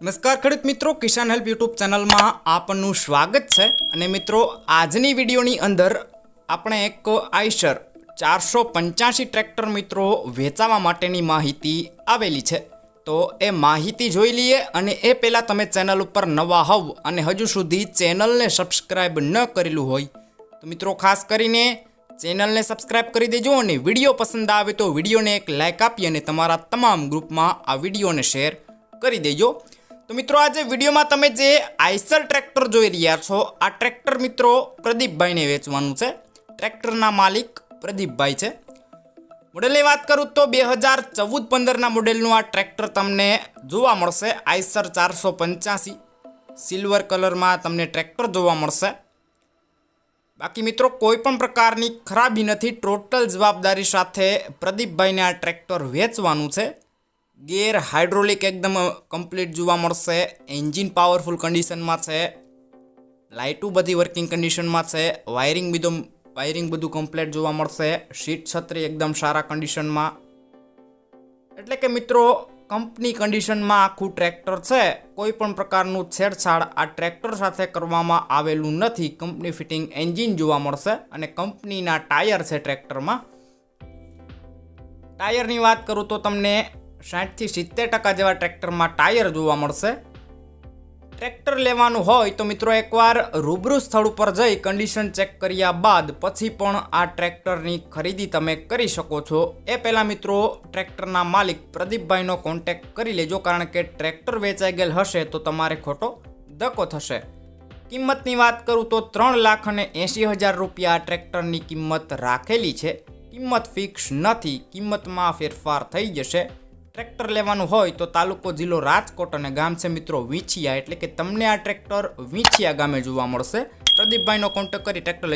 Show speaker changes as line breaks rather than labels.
નમસ્કાર, ખેડૂત મિત્રો. કિસાન હેલ્પ યુટ્યુબ ચેનલમાં આપનું સ્વાગત છે. અને મિત્રો, આજની વિડીયોની અંદર આપણે એક આઈશર ચારસો પંચ્યાસી ટ્રેક્ટર મિત્રો વેચાવા માટેની માહિતી આવેલી છે. તો એ માહિતી જોઈ લઈએ અને એ પહેલાં તમે ચેનલ ઉપર નવા હોવ અને હજુ સુધી ચેનલને સબસ્ક્રાઈબ ન કરેલું હોય, તો મિત્રો, ખાસ કરીને ચેનલને સબસ્ક્રાઇબ કરી દેજો અને વીડિયો પસંદ આવે તો વિડીયોને એક લાઇક આપી અને તમારા તમામ ગ્રુપમાં આ વિડીયોને શેર કરી દેજો. તો મિત્રો આજે વિડીયોમાં તમે જે આઈસર ટ્રેક્ટર જોઈ રહ્યા છો, આ ટ્રેક્ટર મિત્રો પ્રદીપભાઈને વેચવાનું છે. ટ્રેક્ટરના માલિક પ્રદીપભાઈ છે. મોડેલની વાત કરું તો બે હજાર ચૌદ પંદરના મોડેલનું આ ટ્રેક્ટર તમને જોવા મળશે. આઈસર ચારસો પંચ્યાસી, સિલ્વર કલરમાં તમને ટ્રેક્ટર જોવા મળશે. બાકી મિત્રો કોઈ પણ પ્રકારની ખરાબી નથી. ટોટલ જવાબદારી સાથે પ્રદીપભાઈને આ ટ્રેક્ટર વેચવાનું છે. ગેર હાઇડ્રોલિક એકદમ કમ્પ્લીટ જોવા મળશે. એન્જિન પાવરફુલ કન્ડિશનમાં છે. લાઇટું બધી વર્કિંગ કન્ડિશનમાં છે. વાયરિંગ બધું વાયરિંગ બધું કમ્પ્લીટ જોવા મળશે. સીટ છત્રી એકદમ સારા કન્ડિશનમાં. એટલે કે મિત્રો, કંપની કન્ડિશનમાં આખું ટ્રેક્ટર છે. કોઈ પણ પ્રકારનું છેડછાડ આ ટ્રેક્ટર સાથે કરવામાં આવેલું નથી. કંપની ફિટિંગ એન્જિન જોવા મળશે અને કંપનીના ટાયર છે ટ્રેક્ટરમાં. ટાયરની વાત કરું તો તમને સાઠથી સિત્તેર ટકા જેવા ટ્રેક્ટરમાં ટાયર જોવા મળશે. ટ્રેક્ટર લેવાનું હોય તો મિત્રો એકવાર રૂબરૂ સ્થળ ઉપર જઈ કન્ડિશન ચેક કર્યા બાદ પછી પણ આ ટ્રેક્ટરની ખરીદી તમે કરી શકો છો. એ પહેલાં મિત્રો ટ્રેક્ટરના માલિક પ્રદીપભાઈનો કોન્ટેક્ટ કરી લેજો કારણ કે ટ્રેક્ટર વેચાઈ ગયેલ હશે તો તમારે ખોટો ધક્કો થશે. કિંમતની વાત કરું તો ત્રણ લાખ અને એંશી હજાર રૂપિયા ટ્રેક્ટરની કિંમત રાખેલી છે. કિંમત ફિક્સ નથી, કિંમતમાં ફેરફાર થઈ જશે. ટ્રેક્ટર લેવાનું હોય તો તાલુકો જિલ્લો રાજકોટ અને ગામ છે મિત્રો વીંછિયા. એટલે કે તમને આ ટ્રેક્ટર વીંછિયા ગામે જોવા મળશે. પ્રદીપભાઈનો કોન્ટેક્ટ કરી ટ્રેક્ટર